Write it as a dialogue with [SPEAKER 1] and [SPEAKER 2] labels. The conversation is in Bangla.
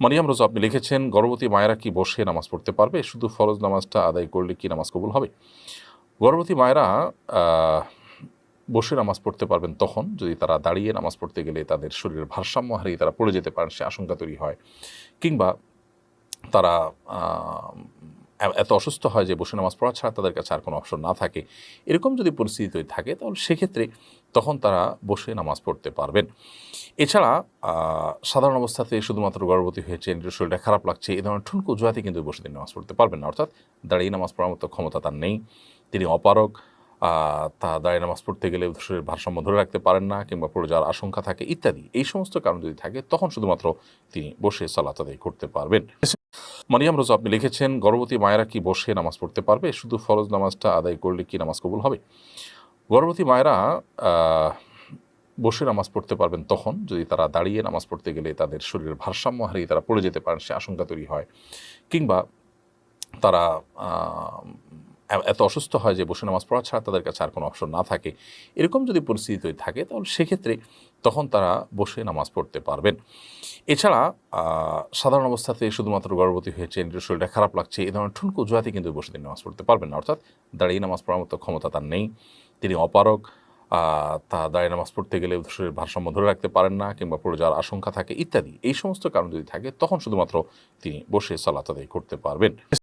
[SPEAKER 1] মারিয়াম রোজা আপনি লিখেছেন, গর্ভবতী মায়েরা কি বসে নামাজ পড়তে পারবে? শুধু ফরজ নামাজটা আদায় করলে কি নামাজ কবুল হবে? গর্ভবতী মায়েরা বসে নামাজ পড়তে পারবেন তখন, যদি তারা দাঁড়িয়ে নামাজ পড়তে গেলে তাদের শরীরের ভারসাম্য হারিয়ে তারা পড়ে যেতে পারেন, সে আশঙ্কা তৈরি হয়। কিংবা তারা এত অসুস্থ হয় যে বসে নামাজ পড়া ছাড়া তাদের কাছে আর কোনো অপশন না থাকে। এরকম যদি পরিস্থিতি থাকে, তাহলে সেক্ষেত্রে তখন তারা বসে নামাজ পড়তে পারবেন। এছাড়া সাধারণ অবস্থাতে শুধুমাত্র গর্ভবতী হয়েছে, নিজের শরীরটা খারাপ লাগছে এই ধরনের ঠুনকু জুয়াতে কিন্তু বসে তিনি নামাজ পড়তে পারবেন না। অর্থাৎ দাঁড়িয়ে নামাজ পড়ার মতো ক্ষমতা তার নেই। তিনি অপারক তা দাঁড়িয়ে নামাজ পড়তে গেলে শরীরের ভারসাম্য ধরে রাখতে পারেন না কিংবা পড়ে যাওয়ার আশঙ্কা থাকে, ইত্যাদি। এই সমস্ত কারণ যদি থাকে, তখন শুধুমাত্র তিনি বসে সালাত করতে পারবেন। মারিয়াম রোজা আপনি লিখেছেন, গর্ভবতী মায়েরা কি বসে নামাজ পড়তে পারবে? শুধু ফরজ নামাজটা আদায় করলে কি নামাজ কবুল হবে? গর্ভবতী মায়েরা বসে নামাজ পড়তে পারবেন তখন, যদি তারা দাঁড়িয়ে নামাজ পড়তে গেলে তাদের শরীরের ভারসাম্য হারিয়ে তারা পড়ে যেতে পারেন, সে আশঙ্কা তৈরি হয়। কিংবা তারা এত অসুস্থ হয় যে বসে নামাজ পড়া ছাড়া তাদের কাছে আর কোনো অপশন না থাকে। এরকম যদি পরিস্থিতি থাকে, তাহলে সেক্ষেত্রে তখন তারা বসে নামাজ পড়তে পারবেন। এছাড়া সাধারণ অবস্থাতে শুধুমাত্র গর্ভবতী হয়েছে, নিজের শরীরটা খারাপ লাগছে এই ধরনের ঠুনকু জুয়াতে কিন্তু বসে তিনি নামাজ পড়তে পারবেন না। অর্থাৎ দাঁড়িয়ে নামাজ পড়ার মতো ক্ষমতা তার নেই। তিনি অপারক তা দাঁড়িয়ে নামাজ পড়তে গেলে শরীরের ভারসাম্য ধরে রাখতে পারেন না কিংবা পড়ে যাওয়ার আশঙ্কা থাকে, ইত্যাদি। এই সমস্ত কারণ যদি থাকে, তখন শুধুমাত্র তিনি বসে সালাত করতে পারবেন।